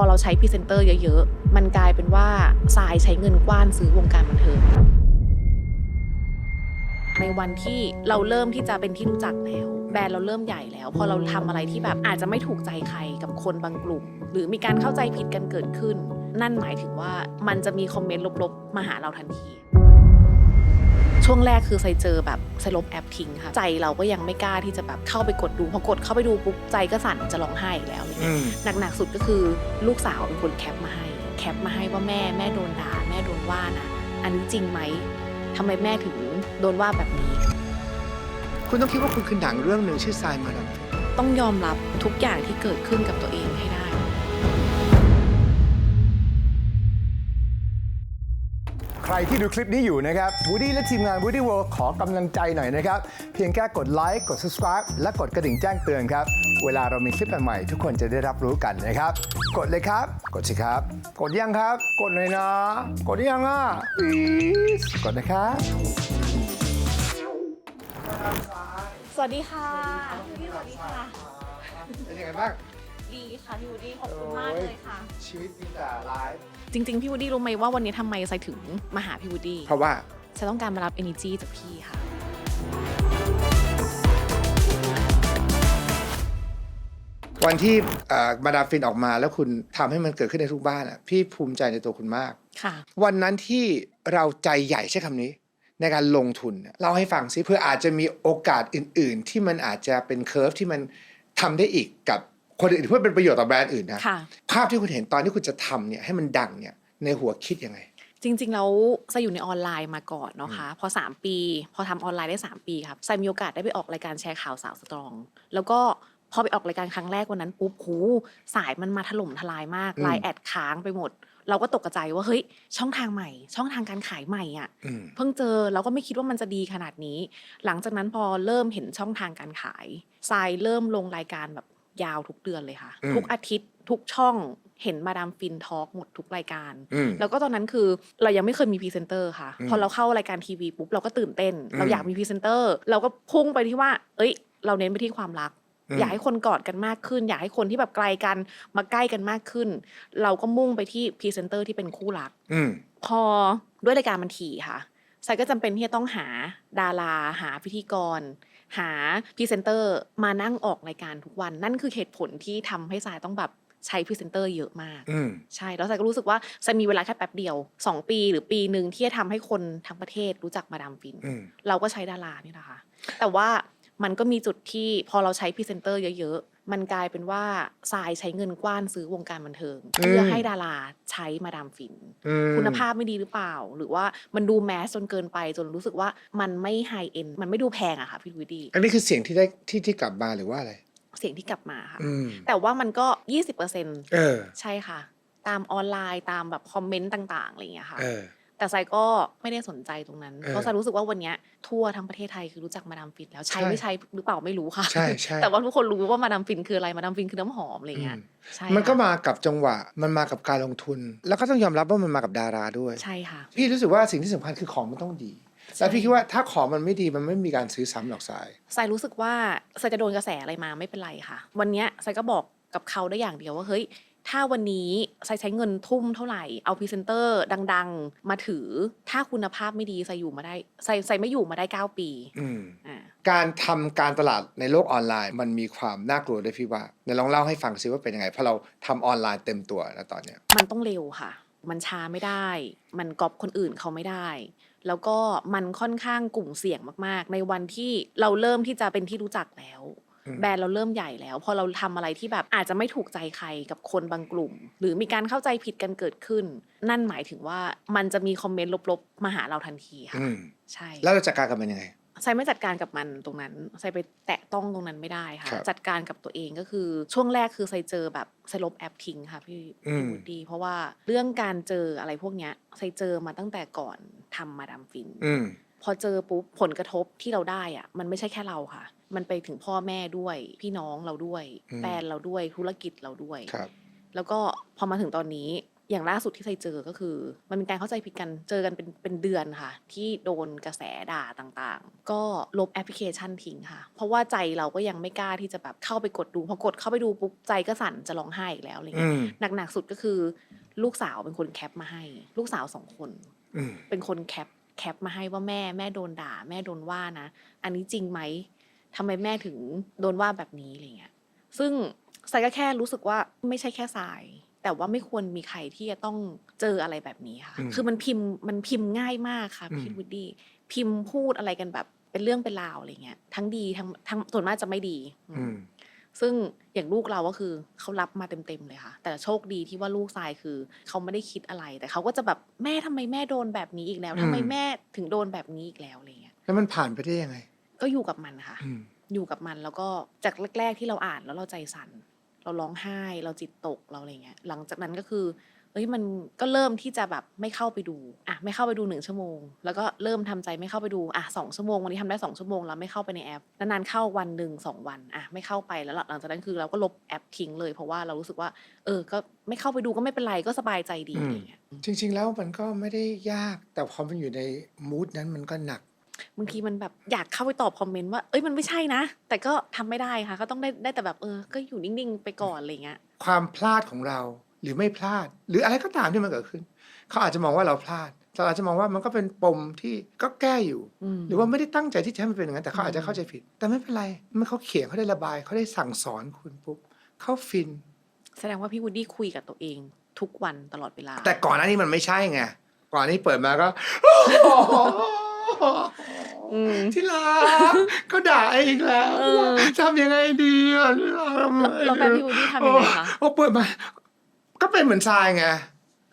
อเราใช้พรีเซนเตอร์เยอะๆ มันกลายเป็นว่าทรายใช้เงินกว้านซื้อวงการบันเทิงในวันที่เราเริ่มที่จะเป็นที่รู้จักแล้ว แบรนด์เราเริ่มใหญ่แล้ว พอเราทำอะไรที่แบบอาจจะไม่ถูกใจใครกับคนบางกลุ่ม หรือมีการเข้าใจผิดกันเกิดขึ้น นั่นหมายถึงว่ามันจะมีคอมเมนต์ลบๆ มาหาเราทันที ช่วงแรกคือใส่เจอแบบใส่ลบแอปทิ้งค่ะใจเราก็ยังไม่กล้าที่จะแบบเข้าไปกดดูพอกดเข้าไปดูปุ๊บใจก็สั่นจะร้องไห้อีกแล้วอะไรอืเงี้ยมหนักๆสุดก็คือลูกสาวเป็นคนแคปมาให้ แคปมาให้ว่าแม่แม่โดนด่าแม่โดนว่านะอันนี้จริงไหมทำไมแม่ถึงโดนว่าแบบนี้ คุณต้องคิดว่าคุณคือหนังเรื่องหนึ่งชื่อทรายมาดามต้องยอมรับทุกอย่างที่เกิดขึ้นกับตัวเองให้ได้ รที่ดูคลิปนี้อยู่นะครับวูดี้และทีมงาน Woody World ขอกำลังใจหน่อยนะครับ เพียงแค่กดไลค์กด subscribe และกดกระดิ่งแจ้งเตือนครับ เวลาเรามีคลิปใหม่ๆทุกคนจะได้รับรู้กันนะครับ กดเลยครับ กดสิครับ กดยังครับ กดเลยนะ กดยังอะ please กดนะครับสวัสดีค่ะพี่สวัสดีค่ะเป็นยังไงบ้าง ดีค่ะพี่วูดดี้ขอบคุณมากเลยค่ะ ชีวิตมีแต่ไลฟ์จริงๆ พี่วูดดี้รู้ไหมว่าวันนี้ทำไมใส่ถึงมาหาพี่วูดดี้เพราะว่าฉันต้องการมารับ energy จากพี่ค่ะ วันที่เอ่อมาดามฟินออกมาแล้วคุณทำให้มันเกิดขึ้นในทุกบ้านอะพี่ภูมิใจในตัวคุณมาก ค่ะ วันนั้นที่เราใจใหญ่ใช้คำนี้ ในการลงทุนเนี่ยเล่าให้ฟังซิเพื่ออาจจะมีโอกาสอื่น ๆ ที่มันอาจจะเป็นเคอร์ฟที่มันทำได้อีกกับ คนอื่นเพื่อเป็นประโยชน์ต่อแบรนด์อื่นนะค่ะ ภาพที่คุณเห็นตอนที่คุณจะทำเนี่ยให้มันดังเนี่ยในหัวคิดยังไง จริงๆ แล้วไซอยู่ในออนไลน์มาก่อนเนาะคะพอ 3 ปี พอทำออนไลน์ได้ 3 ปีครับไซมีโอกาสได้ไปออกรายการแชร์ข่าวสาวสตรอง แล้วก็พอไปออกรายการครั้งแรกวันนั้นปุ๊บหูสายมันมาถล่มทลายมากอืมไลน์แอดค้างไปหมด เราก็ตกใจว่าเฮ้ยช่องทางใหม่ ช่องทางการขายใหม่อะ อืม เพิ่งเจอเราก็ไม่คิดว่ามันจะดีขนาดนี้ หลังจากนั้นพอเริ่มเห็นช่องทางการขายทรายเริ่มลงรายการแบบ ยาวทุกเดือนเลยค่ะ อืม ทุกอาทิตย์ทุกช่องเห็นมาดามฟินทอล์กหมดทุกรายการ อืม แล้วก็ตอนนั้นคือเรายังไม่เคยมีพรีเซนเตอร์ค่ะ อืมพอเราเข้ารายการทีวีปุ๊บเราก็ตื่นเต้น อืม เราอยากมีพรีเซนเตอร์ เราก็พุ่งไปที่ว่า เอ้ย เราเน้นไปที่ความรักอืมอยากให้คนกอดกันมากขึ้น อยากให้คนที่แบบไกลกันมาใกล้กันมากขึ้น เราก็มุ่งไปที่พรีเซนเตอร์ที่เป็นคู่รัก อืม พอด้วยรายการมันถี่ค่ะไซก็จำเป็นที่จะต้องหาดาราหาพิธีกร หาพรีเซนเตอร์มานั่งออกรายการทุกวัน นั่นคือเหตุผลที่ทำให้สายต้องแบบใช้พรีเซนเตอร์เยอะมากอืมใช่ แล้วสายก็รู้สึกว่าสายมีเวลาแค่แป๊บเดียว 2 ปีหรือปีหนึ่งที่จะทำให้คนทั้งประเทศรู้จักมาดามฟินอืมเราก็ใช้ดารานี่แหละค่ะแต่ว่ามันก็มีจุดที่พอเราใช้พรีเซนเตอร์เยอะๆ มันกลายเป็นว่าทรายใช้เงินกว้านซื้อวงการบันเทิงอืมเพื่อให้ดาราใช้มาดามฟินอืมคุณภาพไม่ดีหรือเปล่า หรือว่ามันดูแมสจนเกินไปจนรู้สึกว่ามันไม่ไฮเอ็นมันไม่ดูแพงอะค่ะพี่ลุยดีอันนี้คือเสียงที่ได้ที่ที่กลับมาหรือว่าอะไร เสียงที่กลับมาค่ะอืมแต่ว่ามันก็20%เออใช่ค่ะ ตามออนไลน์ตามแบบคอมเมนต์ต่าง ๆอะไรอย่างเงี้ยค่ะเออ แต่ไซก็ไม่ได้สนใจตรงนั้นเออเพราะไซรู้สึกว่าวันเนี้ยทั่วทั้งประเทศไทยคือรู้จักมาดามฟินแล้วใช้ใช่ไม่ใช้หรือเปล่าไม่รู้ค่ะใช่ใช่แต่ว่าทุกคนรู้ว่ามาดามฟินคืออะไรมาดามฟินคือน้ำหอมอะไรเงี้ยอืมใช่มันก็ค่ะมากับจังหวะมันมากับการลงทุน แล้วก็ต้องยอมรับว่ามันมากับดาราด้วยใช่ค่ะพี่รู้สึกว่าสิ่งที่สำคัญคือของมันต้องดีแล้วพี่คิดว่าถ้าของมันไม่ดีมันไม่มีการซื้อซ้ำหรอกสายไซรู้สึกว่าไซจะโดนกระแสอะไรมาไม่เป็นไรค่ะ วันเนี้ยไซก็บอกกับเขาได้อย่างเดียวว่าเฮ้ย ถ้าวันนี้ไซใช้เงินทุ่มเท่าไหร่ เอาพรีเซนเตอร์ดัง ๆ มาถือ ถ้าคุณภาพไม่ดีไซอยู่มาได้ไซไซไม่อยู่มาได้ 9 ปีอืมอ่า การทำการตลาดในโลกออนไลน์ มันมีความน่ากลัวด้วยพี่ว่าเดี๋ยวลองเล่าให้ฟังซิว่าเป็นยังไงเพราะเราทำออนไลน์เต็มตัวแล้วตอนเนี้ย มันต้องเร็วค่ะ มันช้าไม่ได้ มันก๊อปคนอื่นเขาไม่ได้ แล้วก็มันค่อนข้างกลุ่มเสี่ยงมากๆ ในวันที่เราเริ่มที่จะเป็นที่รู้จักแล้วอืม แบรนด์เราเริ่มใหญ่แล้ว พอเราทำอะไรที่แบบอาจจะไม่ถูกใจใครกับคนบางกลุ่ม หรือมีการเข้าใจผิดกันเกิดขึ้น นั่นหมายถึงว่ามันจะมีคอมเมนต์ลบๆมาหาเราทันทีค่ะอืมใช่แล้วเราจัดการกับมันยังไงไซไม่จัดการกับมันตรงนั้นไซไปแตะต้องตรงนั้นไม่ได้ค่ะครับจัดการกับตัวเองก็คือช่วงแรกคือไซเจอแบบไซลบแอปทิ้งค่ะพี่อืมพี่วูดดี้เพราะว่าเรื่องการเจออะไรพวกเนี้ยไซเจอมาตั้งแต่ก่อนทำมาดามฟินอืมพอเจอปุ๊บผลกระทบที่เราได้อะมันไม่ใช่แค่เราค่ะ มันไปถึงพ่อแม่ด้วย พี่น้องเราด้วยอืม แฟนเราด้วยธุรกิจเราด้วย ครับ แล้วก็พอมาถึงตอนนี้อย่างล่าสุดที่ใส่เจอก็คือ มันเป็นการเข้าใจผิดกันเจอกันเป็นเป็นเดือนค่ะ ที่โดนกระแสด่าต่างๆ ก็ลบแอปพลิเคชันทิ้งค่ะ เพราะว่าใจเราก็ยังไม่กล้าที่จะแบบเข้าไปกดดูพอกดเข้าไปดูปุ๊บใจก็สั่นจะร้องไห้อีกแล้วอะไรอืเงี้ยมหนักๆสุดก็คือ ลูกสาวเป็นคนแคปมาให้ ลูกสาวสองคน อืมเป็นคนแคปแคปมาให้ว่าแม่แม่โดนด่า แม่โดนว่านะ อันนี้จริงไหม ทำไมแม่ถึงโดนว่าแบบนี้อะไรเงี้ย ซึ่งสายก็แค่รู้สึกว่าไม่ใช่แค่สาย แต่ว่าไม่ควรมีใครที่จะต้องเจออะไรแบบนี้ค่ะอืมคือมันพิมพ์มันพิมพ์ง่ายมากค่ะอืมพี่วูดดี้พิมพ์พูดอะไรกันแบบเป็นเรื่องเป็นราวอะไรเงี้ยทั้งดีทั้งทั้งส่วนมากจะไม่ดี อืมอืมซึ่งอย่างลูกเราก็คือเขารับมาเต็มๆเลยค่ะ แต่โชคดีที่ว่าลูกทรายคือเขาไม่ได้คิดอะไร แต่เขาก็จะแบบแม่ทำไมแม่โดนแบบนี้อีกแล้วทำไมอืมแม่ถึงโดนแบบนี้อีกแล้วอะไรเงี้ยแล้วมันผ่านไปได้ยังไง ก็อยู่กับมันค่ะอืมอยู่กับมันแล้วก็จากแรก ๆ ที่เราอ่านแล้วเราใจสั่น เราร้องไห้ เราจิตตกเราอะไรเงี้ย หลังจากนั้นก็คือเอ้ยมันก็เริ่มที่จะแบบไม่เข้าไปดูอะไม่เข้าไปดูหนึ่งชั่วโมง แล้วก็เริ่มทำใจไม่เข้าไปดูอะสองชั่วโมงวันนี้ทำได้สองชั่วโมงแล้วไม่เข้าไปในแอปนานๆเข้าวันหนึ่งสองวันอะไม่เข้าไปแล้วหลังจากนั้นคือเราก็ลบแอปทิ้งเลยเพราะว่าเรารู้สึกว่า เออ ก็ไม่เข้าไปดูก็ไม่เป็นไรก็สบายใจดีอืมอะไรเงี้ยจริง ๆ แล้วมันก็ไม่ได้ยากแต่พอมันอยู่ในมูดนั้นมันก็หนัก บางทีมันแบบอยากเข้าไปตอบคอมเมนต์ว่า เอ้ยมันไม่ใช่นะ แต่ก็ทำไม่ได้ค่ะ ก็ต้องได้ได้แต่แบบเออ ก็อยู่นิ่งๆไปก่อนอะไรเงี้ย ความพลาดของเราหรือไม่พลาด หรืออะไรก็ตามที่มันเกิดขึ้น เขาอาจจะมองว่าเราพลาดเราอาจจะมองว่ามันก็เป็นปมที่ก็แก้อยู่อืมหรือว่าไม่ได้ตั้งใจที่จะให้มันเป็นอย่างนั้นแต่เขาอาจจะเข้าใจผิด แต่ไม่เป็นไรเมื่อเขาเขียนเขาได้ระบายเขาได้สั่งสอนคุณปุ๊บเขาฟิน แสดงว่าพี่วูดดี้คุยกับตัวเองทุกวันตลอดเวลา แต่ก่อนหน้านี้มันไม่ใช่ไงก่อนหนานี้เปิดมาก็ อืม ที่รักก็ด่าอีกแล้วเออ ทำยังไงดีอะที่รักทำไงแล้วแบบพี่วูดดี้ทำยังไงคะ โอ้เปิดมา ก็เป็นเหมือนทรายไง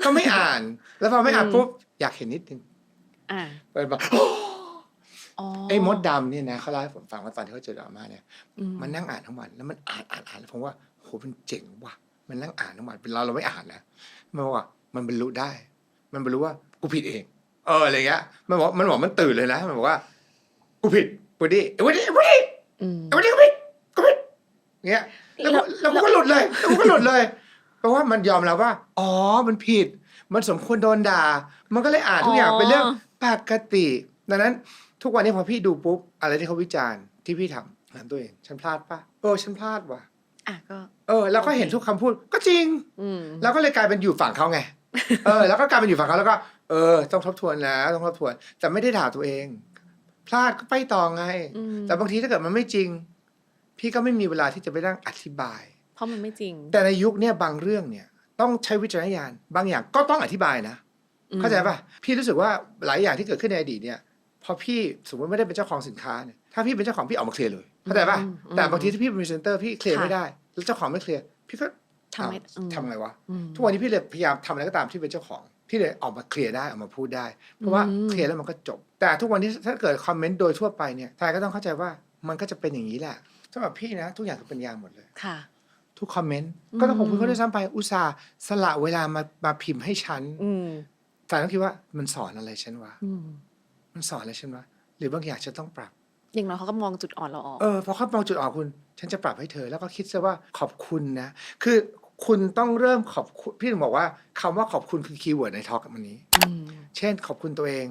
ก็ไม่อ่าน แล้วพอไม่อ่านอืม ปุ๊บอยากเห็นนิดนึงอ่าเปิดมาอ๋อไอ้มดดำเนี่ยนะเขาเล่าให้ผมฟังว่าตอนที่เขาเจอดราม่าเนี่ย อืมมันนั่งอ่านทั้งวันแล้วมันอ่านอ่านอ่านแล้วผมว่าโหมันเจ๋งว่ะ มันนั่งอ่านทั้งวันเป็นเราเราไม่อ่านนะมันบอกว่ามันบรรลุได้ มันบรรลุว่ากูผิดเอง เอออะไรเงี้ยมันบอกมันบอกมันตื่นเลยนะมันบอกว่ากูผิดวูดดี้วูดดี้วูดดี้อืม วูดดี้กูผิดกูผิดเงี้ยแล้วกูแล้วกูก็หลุดเลยแล้วกูก็หลุดเลยเพราะว่ามันยอมแล้วว่า อ๋อมันผิด มันสมควรโดนด่า มันก็เลยอ่านทุกอย่างเป็นเรื่องปกติดังนั้น ทุกวันนี้พอพี่ดูปุ๊บอะไรที่เขาวิจารณ์ที่พี่ทำถามตัวเองฉันพลาดปะเออฉันพลาดว่ะอะก็ เออแล้วก็เห็นทุกคำพูดก็จริง อืมแล้วก็เลยกลายเป็นอยู่ฝั่งเขาไง เออแล้วก็กลายเป็นอยู่ฝั่งเขาแล้วก็เออ ต้องทบทวนนะต้องทบทวน แต่ไม่ได้ด่าตัวเอง พลาดก็ไปต่อไง อืมแต่บางทีถ้าเกิดมันไม่จริง พี่ก็ไม่มีเวลาที่จะไปนั่งอธิบาย เพราะมันไม่จริงแต่ในยุคเนี้ยบางเรื่องเนี่ย ต้องใช้วิจารณญาณบางอย่างก็ต้องอธิบายนะอืมเข้าใจป่ะ พี่รู้สึกว่าหลายอย่างที่เกิดขึ้นในอดีตเนี่ยพอพี่สมมติไม่ได้เป็นเจ้าของสินค้าเนี่ยถ้าพี่เป็นเจ้าของพี่ออกมาเคลียร์เลยเข้าใจป่ะอืมแต่บางทีถ้าพี่เป็นพรีเซนเตอร์พี่เคลียร์ค่ะ ไม่ได้ แล้วเจ้าของไม่เคลียร์พี่ก็ ทำไม่อ้าวอืม ทำไงวะ อืม ทุกวันนี้พี่เลยพยายามทำอะไรก็ตามที่เป็นเจ้าของ พี่เลยออกมาเคลียร์ได้ออกมาพูดได้ เพราะว่าอืม เคลียร์แล้วมันก็จบ แต่ทุกวันนี้ถ้าเกิดคอมเมนต์โดยทั่วไปเนี่ยทายก็ต้องเข้าใจว่ามันก็จะเป็นอย่างนี้แหละสำหรับพี่นะ ทุกอย่างคือเป็นยาหมดเลย ค่ะ ทุกคอมเมนต์ก็ต้องขอบคุณอืมเขาด้วยซ้ำไปอุตส่าห์สละเวลามามาพิมพ์ให้ฉันอืมแต่ต้องคิดว่ามันสอนอะไรฉันวะ อืม มันสอนอะไรฉันวะหรือบางอย่างฉันต้องปรับ อย่างน้อยเขาก็มองจุดอ่อนเราออก เออพอเขามองจุดอ่อนคุณ ฉันจะปรับให้เธอแล้วก็คิดซะว่าขอบคุณนะ คือคุณต้องเริ่มขอบคุณพี่ถึงบอกว่าคำว่าขอบคุณคือคีย์เวิร์ดในทอล์กวันนี้อืมเช่น ขอบคุณตัวเอง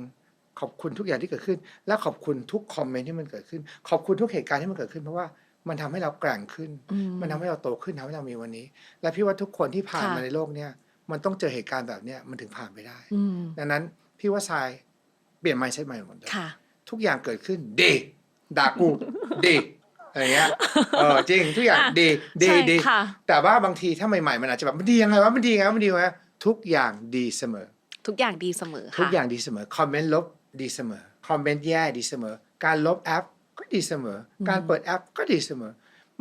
ขอบคุณทุกอย่างที่เกิดขึ้น และขอบคุณทุกคอมเมนต์ที่มันเกิดขึ้น ขอบคุณทุกเหตุการณ์ที่มันเกิดขึ้นเพราะว่ามันทำให้เราแกร่งขึ้นอืมันทำให้เราโตขึ้นทำให้เรามีวันนี้ และพี่ว่าทุกคนที่ผ่านค่ะมาในโลกเนี้ยมันต้องเจอเหตุการณ์แบบเนี้ยมันถึงผ่านไปได้อืมดังนั้นพี่ว่าทรายเปลี่ยนไมซ์เซ็ตใหม่หมดเลยค่ะทุกอย่างเกิดขึ้นดี ด่ากูดีอะไรเงี้ยเออจริงทุกอย่างอะดีดีใช่ดีค่ะแต่ว่าบางทีถ้าใหม่ๆมันอาจจะแบบมันดียังไงวะมันดียังไงวะมันดียังไงวะทุกอย่างดีเสมอ ทุกอย่างดีเสมอค่ะทุกอย่างดีเสมอคอมเมนต์ลบดีเสมอคอมเมนต์แย่ดีเสมอ การลบแอปก็ดีเสมอ การเปิดแอปก็ดีเสมอ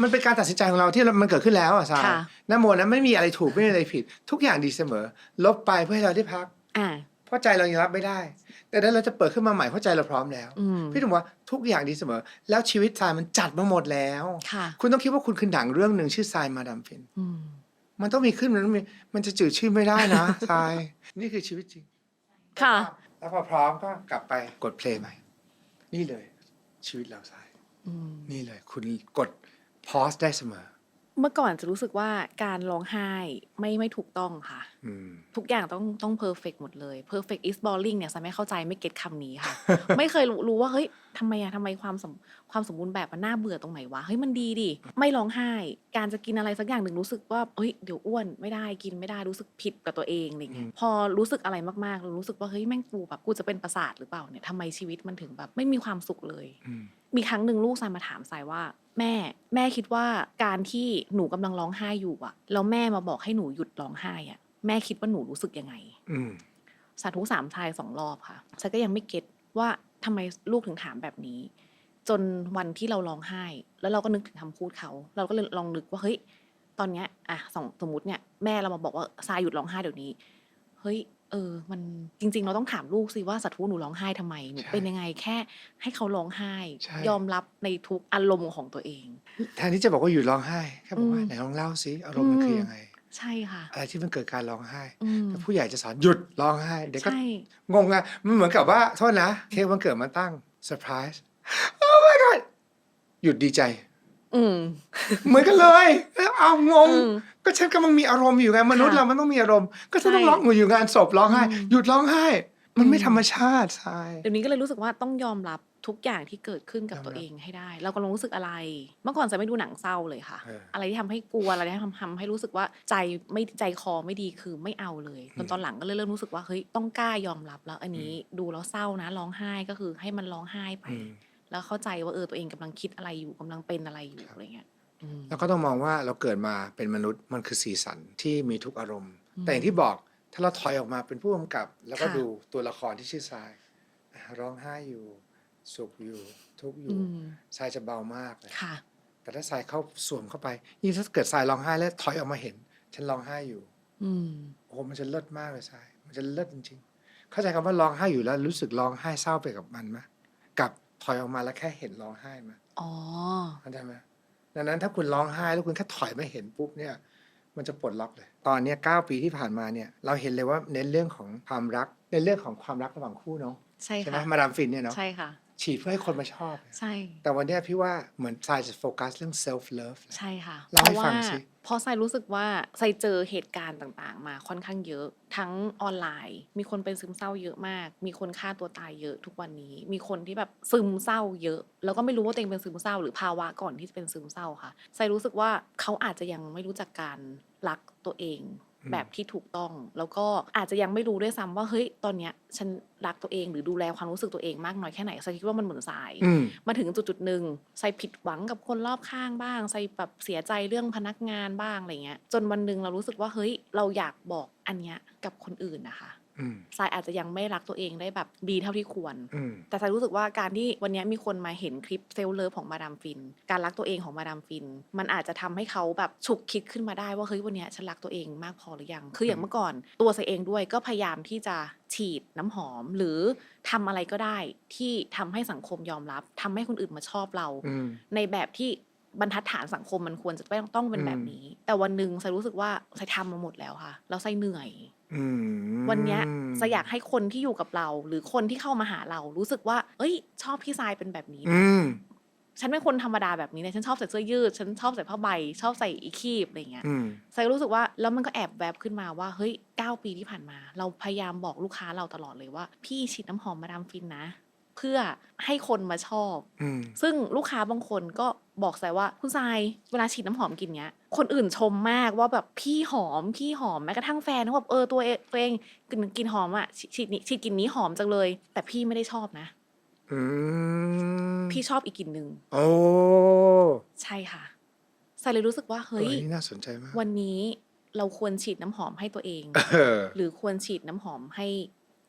มันเป็นการตัดสินใจของเราที่มันเกิดขึ้นแล้วอะทรายค่ะน้ำโมนะไม่มีอะไรถูกไม่มีอะไรผิด ทุกอย่างดีเสมอ ลบไปเพื่อให้เราได้พักอ่า เพราะใจเรายังรับไม่ได้ แต่นั้นเราจะเปิดขึ้นมาใหม่เพราะใจเราพร้อมแล้ว อืมพี่ถึงว่าทุกอย่างดีเสมอ แล้วชีวิตทรายมันจัดมาหมดแล้ว ค่ะคุณต้องคิดว่าคุณคือหนังเรื่องหนึ่งชื่อทรายมาดามฟิน อืม มันต้องมีขึ้นมันต้องมีมันจะจืดชื่อไม่ได้นะ ทราย นี่คือชีวิตจริง ค่ะ แล้วพอพร้อมก็กลับไปกดเพลย์ใหม่ นี่เลย ชีวิตเราทราย อืม นี่เลย คุณกดพอสได้เสมอ เมื่อก่อนจะรู้สึกว่าการร้องไห้ไม่ไม่ถูกต้องค่ะ อืม ทุกอย่างต้องต้องเพอร์เฟกหมดเลย perfect is boring เนี่ยฉันไม่เข้าใจไม่เก็ตคำนี้ค่ะ ไม่เคยรู้รู้ว่าเฮ้ยทำไมอะทำไมความสมความสมบูรณ์แบบมันน่าเบื่อตรงไหนวะเฮ้ยมันดีดิไม่ร้องไห้ การจะกินอะไรสักอย่างหนึ่งรู้สึกว่าเฮ้ยเดี๋ยวอ้วนไม่ได้กินไม่ได้รู้สึกผิดกับตัวเองอะไรเงี้ยพอรู้สึกอะไรมากๆเรารู้สึกว่าเฮ้ยแม่งกูแบบกูจะเป็นประสาทหรือเปล่าเนี่ยทำไมชีวิตมันถึงแบบไม่มีความสุขเลย อืม มีครั้งหนึ่งลูกทรายมาถามทรายว่า แม่แม่คิดว่าการที่หนูกำลังร้องไห้อยู่อะแล้วแม่มาบอกให้หนูหยุดร้องไห้อะแม่คิดว่าหนูรู้สึกยังไง อืมสาธุสามทายสองรอบค่ะทรายก็ยังไม่เก็ตว่าทำไมลูกถึงถามแบบนี้ จนวันที่เราร้องไห้ แล้วเราก็นึกถึงคำพูดเขา เราก็เลยลองนึกว่าเฮ้ยตอนเนี้ยอะสองสมมติเนี่ยแม่เรามาบอกว่าทรายหยุดร้องไห้เดี๋ยวนี้ เฮ้ย เออ มันจริง ๆ เราต้องถามลูกสิว่าสัตว์หนูร้องไห้ทำไมหนูใช่เป็นยังไงแค่ ให้เขาร้องไห้ ใช่ ยอมรับในทุกอารมณ์ของตัวเอง แทนที่จะบอกว่าหยุดร้องไห้แค่บอกว่าอืมไหนลองเล่าสิอารมณ์มันอืม คือยังไง ใช่ค่ะ อะไรที่มันเกิดการร้องไห้อืมถ้าผู้ใหญ่จะสอนหยุดร้องไห้เด็กก็ใช่งงอะมันเหมือนกับว่าโทษนะเค้กวันเกิดมาตั้งเซอร์ไพรส์โอ้ my god หยุดดีใจ อืม เหมือนกันเลยแล้วเอางง อืมก็ฉันกำลังมีอารมณ์อยู่ไงมนุษย์ค่ะเรามันต้องมีอารมณ์ ก็ฉันต้องใช่ร้องอยู่งานศพร้องไห้ อืมหยุดร้องไห้ มันไม่อืม ธรรมชาติใช่เดี๋ยวนี้ก็เลยรู้สึกว่าต้องยอมรับทุกอย่างที่เกิดขึ้นกับยอมรับตัวเองให้ได้ เรากำลังรู้สึกอะไร เมื่อก่อนจะไม่ดูหนังเศร้าเลยค่ะ เออออะไรที่ทำให้กลัวอะไรที่ทำทำให้รู้สึกว่าใจไม่ใจคอไม่ดีคือไม่เอาเลยจนตอนหลังก็เลยเริ่มรู้สึกว่าเฮ้ยต้องกล้ายอมรับแล้ว อันนี้ดูแล้วเศร้านะร้องไห้ก็คือให้มันร้องไห้ไป อืม แล้วเข้าใจว่าเออตัวเองกำลังคิดอะไรอยู่กำลังเป็นอะไรอยู่อะไรเงี้ยอืมแล้วก็ต้องมองว่าเราเกิดมาเป็นมนุษย์มันคือสีสันที่มีทุกอารมณ์อืมแต่อย่างที่บอกถ้าเราถอยออกมาเป็นผู้กำกับ แล้วก็ค่ะดูตัวละครที่ชื่อทรายอะร้องไห้อยู่ สุขอยู่ ทุกข์อยู่อืมทรายจะเบามากเลยค่ะแต่ถ้าทรายเข้าสวมเข้าไปยิ่งถ้าเกิดทรายร้องไห้แล้วถอยออกมาเห็น ฉันร้องไห้อยู่อืมโอ้โหมันจะเลิศมากเลยทราย มันจะเลิศจริงๆเข้าใจคำว่าร้องไห้อยู่แล้วรู้สึกร้องไห้เศร้าไปกับมันไหมกับ ถอยออกมาแล้วแค่เห็นร้องไห้ไหมอ๋อเข้าใจไหมดังนั้นถ้าคุณร้องไห้แล้วคุณแค่ถอยไม่เห็นปุ๊บเนี่ย มันจะปลดล็อกเลย ตอนเนี้ยเก้าปีที่ผ่านมาเนี่ย เราเห็นเลยว่าเน้นเรื่องของความรักในเรื่องของความรักระหว่างคู่เนาะใช่ใช่ไหมค่ะมาดามฟินเนี่ยเนาะใช่ค่ะ ฉีดเพื่อให้คนมาชอบ ใช่ แต่วันเนี้ยพี่ว่าเหมือนทรายจะโฟกัสเรื่อง self love ใช่ค่ะเล่าให้ฟังสิ เพราะไซรู้สึกว่าไซเจอเหตุการณ์ต่างๆ มาค่อนข้างเยอะ ทั้งออนไลน์ มีคนเป็นซึมเศร้าเยอะมาก มีคนฆ่าตัวตายเยอะทุกวันนี้ มีคนที่แบบซึมเศร้าเยอะ แล้วก็ไม่รู้ว่าตัวเองเป็นซึมเศร้า หรือภาวะก่อนที่จะเป็นซึมเศร้าค่ะไซรู้สึกว่าเขาอาจจะยังไม่รู้จักการรักตัวเองอืม แบบที่ถูกต้อง แล้วก็อาจจะยังไม่รู้ด้วยซ้ำว่าเฮ้ยตอนเนี้ยฉันรักตัวเองหรือดูแลความรู้สึกตัวเองมากน้อยแค่ไหนไซคิดว่ามันเหมือนสาย อืม มาถึงจุดจุดๆหนึ่งใส่ผิดหวังกับคนรอบข้างบ้างใส่แบบเสียใจเรื่องพนักงานบ้างอะไรเงี้ย จนวันหนึ่งเรารู้สึกว่าเฮ้ยเราอยากบอกอันเนี้ยกับคนอื่นนะคะอืม ทรายอาจจะยังไม่รักตัวเองได้แบบดีเท่าที่ควรอืมแต่ทรายรู้สึกว่าการที่วันเนี้ยมีคนมาเห็นคลิปเซลเลิฟของมาดามฟิน การรักตัวเองของมาดามฟิน มันอาจจะทำให้เขาแบบฉุกคิดขึ้นมาได้ว่าเฮ้ยวันเนี้ยฉันรักตัวเองมากพอหรือยัง คืออย่างเมื่อก่อน ตัวทรายเองด้วยก็พยายามที่จะฉีดน้ำหอมหรือทำอะไรก็ได้ที่ทำให้สังคมยอมรับทำให้คนอื่นมาชอบเราอืมในแบบที่บรรทัดฐานสังคมมันควรจะต้องต้องเป็นอืมแบบนี้ แต่วันหนึ่งไซรู้สึกว่าไซทำมาหมดแล้วค่ะแล้วไซเหนื่อย อืม วันเนี้ยไซอยากให้คนที่อยู่กับเรา หรือคนที่เข้ามาหาเรารู้สึกว่า เอ้ย ชอบพี่ทรายเป็นแบบนี้นะอืม ฉันเป็นคนธรรมดาแบบนี้นะฉันชอบใส่เสื้อยืด ฉันชอบใส่ผ้าใบ ชอบใส่อีคีบอะไรเงี้ยอืมไซรู้สึกว่าแล้วมันก็แอบแวบขึ้นมาว่าเฮ้ยเก้าปีที่ผ่านมา เราพยายามบอกลูกค้าเราตลอดเลยว่า พี่ฉีดน้ำหอมมาดามฟินนะ เพื่อให้คนมาชอบ อืม ซึ่งลูกค้าบางคนก็ บอกใส่ว่าคุณทรายเวลาฉีดน้ำหอมกลินเนี้ย คนอื่นชมมากว่าแบบพี่หอมพี่หอมแม้กระทั่งแฟนเขาแบบเออตัวเองตัวเองกลินกลินหอมอะฉีดฉีดนี้ฉีดกลินนี้หอมจังเลย แต่พี่ไม่ได้ชอบนะอืมพี่ชอบอีกกลิ่นหนึ่งโอ้ใช่ค่ะใส่เลยรู้สึกว่าเฮ้เฮ้ยยนี่น่าสนใจมาก วันนี้เราควรฉีดน้ำหอมให้ตัวเองเออหรือควรฉีดน้ำหอมให้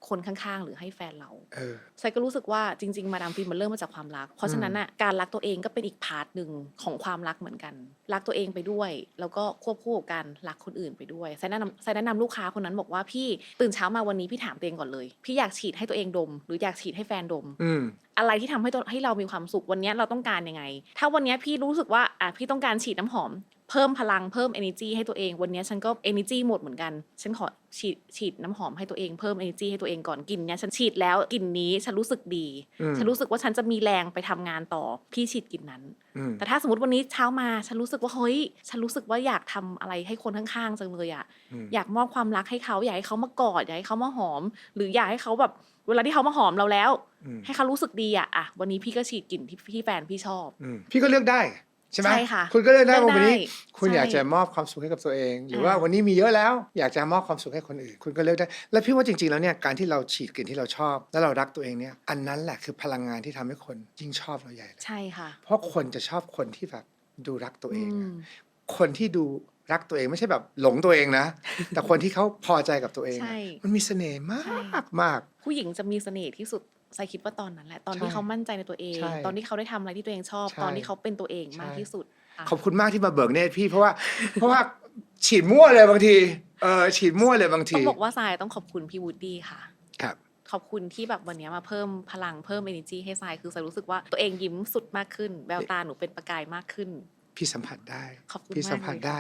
คนข้างๆ หรือให้แฟนเราเออ ไซก็รู้สึกว่าจริง ๆ มาดามฟินมันเริ่มมาจากความรัก เพราะฉะนั้นน่ะการรักตัวเองก็เป็นอีกพาร์ทหนึ่งของความรักเหมือนกัน รักตัวเองไปด้วย แล้วก็ควบคู่กับการรักคนอื่นไปด้วยไซแนะนำไซแนะนำลูกค้าคนนั้นบอกว่าพี่ตื่นเช้ามาวันนี้พี่ถามตัวเองก่อนเลย พี่อยากฉีดให้ตัวเองดม หรืออยากฉีดให้แฟนดม อืม อะไรที่ทำให้ตัวให้เรามีความสุขวันเนี้ยเราต้องการยังไง ถ้าวันเนี้ยพี่รู้สึกว่าอะพี่ต้องการฉีดน้ำหอม เพิ่มพลังเพิ่ม energy ให้ตัวเอง วันนี้ฉันก็ energy หมดเหมือนกัน ฉันขอฉีดฉีดน้ำหอมให้ตัวเองเพิ่ม energy ให้ตัวเองก่อนกลินเนี้ยฉันฉีดแล้วกลิ่นนี้ฉันรู้สึกดีอืมฉันรู้สึกว่าฉันจะมีแรงไปทำงานต่อพี่ฉีดกลิ่นนั้นอืมแต่ถ้าสมมติวันนี้เช้ามาฉันรู้สึกว่าเฮ้ยฉันรู้สึกว่าอยากทำอะไรให้คนข้างๆจังเลยอะอืมอยากมอบความรักให้เขาอยากให้เขามากอดอยากให้เขามาหอม หรืออยากให้เขาแบบเวลาที่เขามาหอมเราแล้วอืมให้เขารู้สึกดีอะอะวันนี้พี่ก็ฉีดกลิ่นที่ที่แฟนพี่ชอบอืมพี่ก็เลือกได้ ใช่ไหมใช่ค่ะคุณก็เลือกได้เลือกว่าวันนี้ได้คุณใช่ อยากจะมอบความสุขให้กับตัวเอง หรืออ่าว่าวันนี้มีเยอะแล้ว อยากจะมอบความสุขให้คนอื่น คุณก็เลือกได้ แล้วพี่ว่าจริงๆแล้วเนี่ยการที่เราฉีดกลิ่นที่เราชอบ แล้วเรารักตัวเองเนี่ยอันนั้นแหละคือพลังงานที่ทำให้คนยิ่งชอบเราใหญ่เลยใช่ค่ะเพราะคนจะชอบคนที่แบบดูรักตัวเองอือะม คนที่ดูรักตัวเองไม่ใช่แบบหลงตัวเองนะ แต่คนที่เขาพอใจกับตัวเองอะใช่มันมีเสน่ห์มาใช่กมาก ผู้หญิงจะมีเสน่ห์ที่สุด ใส่คิดว่าตอนนั้นแหละตอนที่ใช่เขามั่นใจในตัวเองใช่ตอนที่เขาได้ทำอะไรที่ตัวเองชอบใช่ตอนที่เขาเป็นตัวเองใช่มากที่สุดะขอบคุณมากที่มาเบิกเนตรพี่เพราะว่าเพราะว่าฉีดมั่วเลยบางทีเออฉีดมั่วเลยบางต้อทีงบอกว่าทรายต้องขอบคุณพี่วูดดี้ค่ะครับขอบคุณที่แบบวันนี้มาเพิ่มพลังเพิ่ม energy ให้ทรายคือทรายรู้สึกว่าตัวเองยิ้มสุดมากขึ้น แววตาหนูเป็นประกายมากขึ้น พี่สัมผัสได้ขอบคุณพี่สัมผัสมากเลย ได้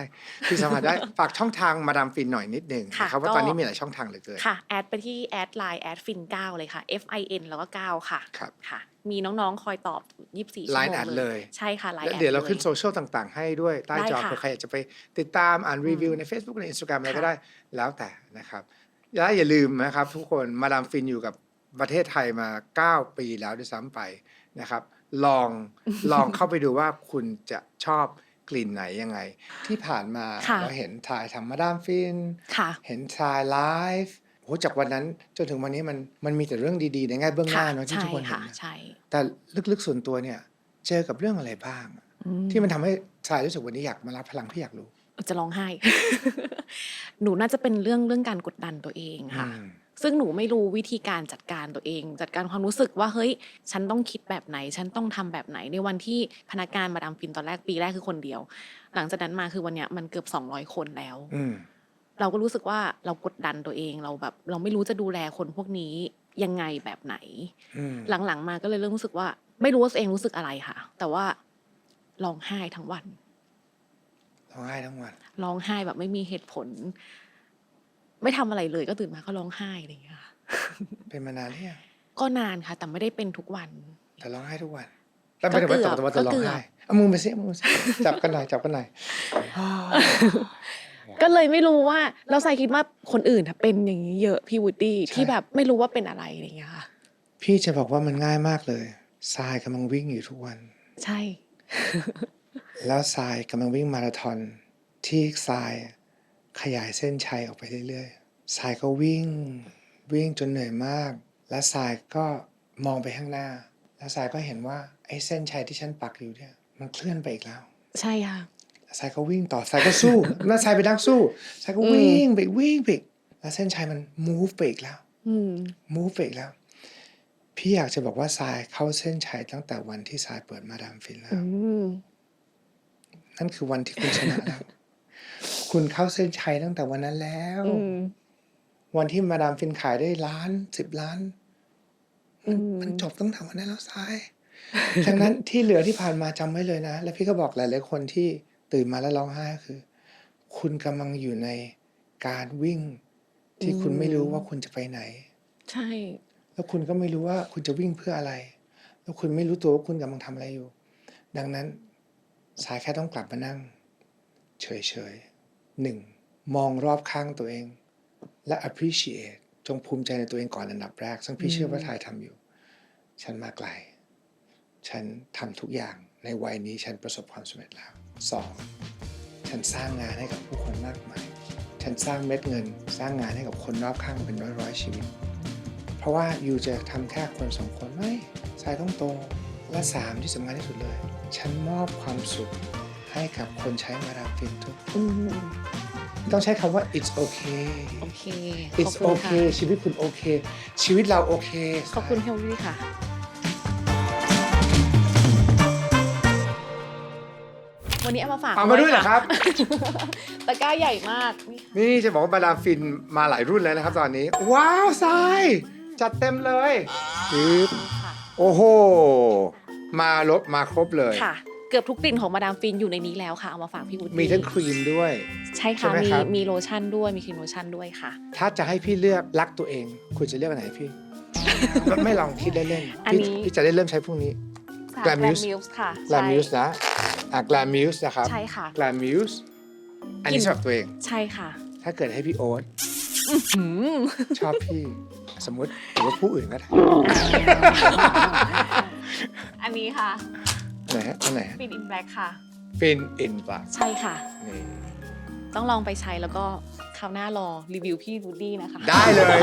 พี่สัมผัสได้ฝากช่องทางมาดามฟินหน่อยนิดหนึ่งค่ะนะครับว่าก็ ตอนนี้มีหลายช่องทางเหลือเกิน ค่ะ แอดไปที่แอดไลน์แอดฟิน9เลยค่ะ F I N แล้วก็ 9 ค่ะครับค่ะ มีน้องๆ คอยตอบ 24 ชั่วโม Line งแอดเลย ใช่ค่ะไลน์แล้วแอดเดี๋ยวเราขึ้นลโซเชียลต่างๆ ให้ด้วยใต้ได้จอค่ะเผื่อใครอยากจะไปติดตามอ่านรีวิวอืมใน Facebook ใน Instagram อะไรค่ะก็ได้แล้วแต่นะครับและอย่าลืมนะครับ ทุกคนมาดามฟินอยู่กับประเทศไทยมา 9 ปีแล้วด้วยซ้ำไปนะครับ ลองลองเข้าไปดูว่าคุณจะชอบกลิ่นไหนยังไง ที่ผ่านมาค่ะเราเห็นถ่ายทำมาดามฟิน ค่ะเห็นทรายไลฟ์โหจากวันนั้นจนถึงวันนี้มันมันมีแต่เรื่องดีๆ ในแง่เบื้องหน้าเนอะที่ใช่ทุกคนเห็นค่ะนะใช่แต่ลึกๆส่วนตัวเนี่ยเจอกับเรื่องอะไรบ้าง อืม ที่มันทำให้ทรายรู้สึกวันนี้อยากมารับพลังพี่อยากรู้จะร้องไห้ หนูน่าจะเป็นเรื่องเรื่องการกดดันตัวเองค่ะ อืม ซึ่งหนูไม่รู้วิธีการจัดการตัวเอง จัดการความรู้สึกว่าเฮ้ย ฉันต้องคิดแบบไหน ฉันต้องทำแบบไหน ในวันที่พนักงานมาดามฟินตอนแรกปีแรกคือคนเดียว หลังจากนั้นมาคือวันเนี้ยมันเกือบ200คนแล้วอืมเราก็รู้สึกว่าเรากดดันตัวเองเราแบบ เราไม่รู้จะดูแลคนพวกนี้ยังไงแบบไหนอืมหลังๆมาก็เลยเริ่มรู้สึกว่า ไม่รู้ว่าตัวเองรู้สึกอะไรค่ะ แต่ว่าร้องไห้ทั้งวันร้องไห้ทั้งวันร้องไห้แบบไม่มีเหตุผล ไม่ทำอะไรเลยก็ตื่นมาก็ร้องไห้อะไรอย่างเงี้ยค่ะเป็นมานานหรือยังก็นานค่ะ แต่ไม่ได้เป็นทุกวัน แต่ร้องไห้ทุกวันแล้วไม่ถึงว่าก็ตเกืกอบตะวันจะร้องก็เกือบไห้เอามือมาสิเอามือมาสิจับกันหน่อยจับกันหน่อยก็เลยไม่รู้ว่าเราใส่คิดว่าคนอื่นอะเป็นอย่างนี้เยอะพี่วูดดี้ใช่ที่แบบไม่รู้ว่าเป็นอะไรอะไรอย่างเงี้ยค่ะ พี่จะบอกว่ามันง่ายมากเลยทรายกำลังวิ่งอยู่ทุกวัน ใช่ แล้วทรายกำลังวิ่งมาราธอนที่ทราย ขยายเส้นชัยออกไปเรื่อยๆทรายก็วิ่ง วิ่งจนเหนื่อยมาก และทรายก็มองไปข้างหน้า แล้วทรายก็เห็นว่าไอ้เส้นชัยที่ฉันปักอยู่เนี่ย มันเคลื่อนไปอีกแล้ว ใช่ค่ะแล้วทรายก็วิ่งต่อทรายก็สู้แล้วทรายไปนนักสู้ทรายก็วิ่งไปอีกวิ่งไปอีกแล้วเส้นชัยมัน move ไปอีกแล้วอืม move ไปอีกแล้ว พี่อยากจะบอกว่าทรายเข้าเส้นชัยตั้งแต่วันที่ทรายเปิดมาดามฟินแล้วอืมนั่นคือวันที่คุณชนะแล้ว คุณเข้าเส้นชัยตั้งแต่วันนั้นแล้วอืมวันที่มาดามฟินขายได้ล้านสิบล้านอืมมันจบตั้งแต่วันนั้นแล้วทรายดังนั้นที่เหลือที่ผ่านมาจำไว้เลยนะ และพี่ก็บอกหลายๆคนที่ตื่นมาแล้วร้องไห้ก็คือ คุณกำลังอยู่ในการวิ่ง ที่คุณไม่รู้ว่าคุณจะไปไหน ใช่ แล้วคุณก็ไม่รู้ว่าคุณจะวิ่งเพื่ออะไร แล้วคุณไม่รู้ตัวว่าคุณกำลังทำอะไรอยู่ ดังนั้นสายแค่ต้องกลับมานั่ง เฉย ๆหนึ่งมองรอบข้างตัวเอง และ appreciate จงภูมิใจในตัวเองก่อนอันดับแรก ซึ่งพี่เชื่อว่าทายทำอยู่ ฉันมาไกล ฉันทำทุกอย่างในวัยนี้ฉันประสบความสำเร็จแล้วสองฉันสร้างงานให้กับผู้คนมากมาย ฉันสร้างเม็ดเงิน สร้างงานให้กับคนรอบข้างเป็นร้อยๆชีวิต เพราะว่าอยู่จะทำแค่คนสองคนไม่สายต้องโตและสามที่สำคัญที่สุดเลย ฉันมอบความสุข ให้กับคนใช้มาดามฟินทุกอืมต้องใช้คำว่า it's okay โอเค it's ขอบคุณค่ะ okay ชีวิตคุณโอเค ชีวิตเราโอเคขอบคุณเฮลลี่ค่ะ วันนี้เอามาฝากเอามาด้วยเหรอครับ ตะกร้าใหญ่มากนี่ค่ะนี่จะบอกว่ามาดามฟินมาหลายรุ่นแล้วนะครับตอนนี้ ว้าวทรายจัดเต็มเลยปึ๊บค่ะ โอ้โห มาลบมาครบเลย ค่ะ เกือบทุกกลิ่นของมาดามฟินอยู่ในนี้แล้วค่ะ เอามาฝากพี่วุฒิมีทั้งครีมด้วย ใช่ใช่ค่ะไหมมีครับมีโลชั่นด้วยมีครีมโลชั่นด้วยค่ะ ถ้าจะให้พี่เลือกรักตัวเอง คุณจะเลือกอันไหนพี่ ไม่ไม่ลองคิดเล่นอันๆพี่นี้พี่จะได้เริ่มใช้พรุ่งนี้ Glamuse มิวส์ค่ะแกลมิวส์นะอะแกลมิวส์นะครับใช่ค่ะแกลมิวส์อันนี้กลิ่นสำหรับตัวเอง ใช่ค่ะ ถ้าเกิดให้พี่โอ๊ตหืมชอบพี่ สมมติหรือว่าผู้อื่นก็ได้อันนี้ค่ะ ไหนฮะอันไหนฟินอินแบล็กค่ะ ฟินอินบลักใช่ค่ะ นี่ต้องลองไปใช้แล้วก็คราวหน้ารอรีวิวพี่วูดดี้นะคะ ได้เลย